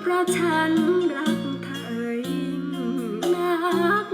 เพราะฉันรักเธอยิ่งนัก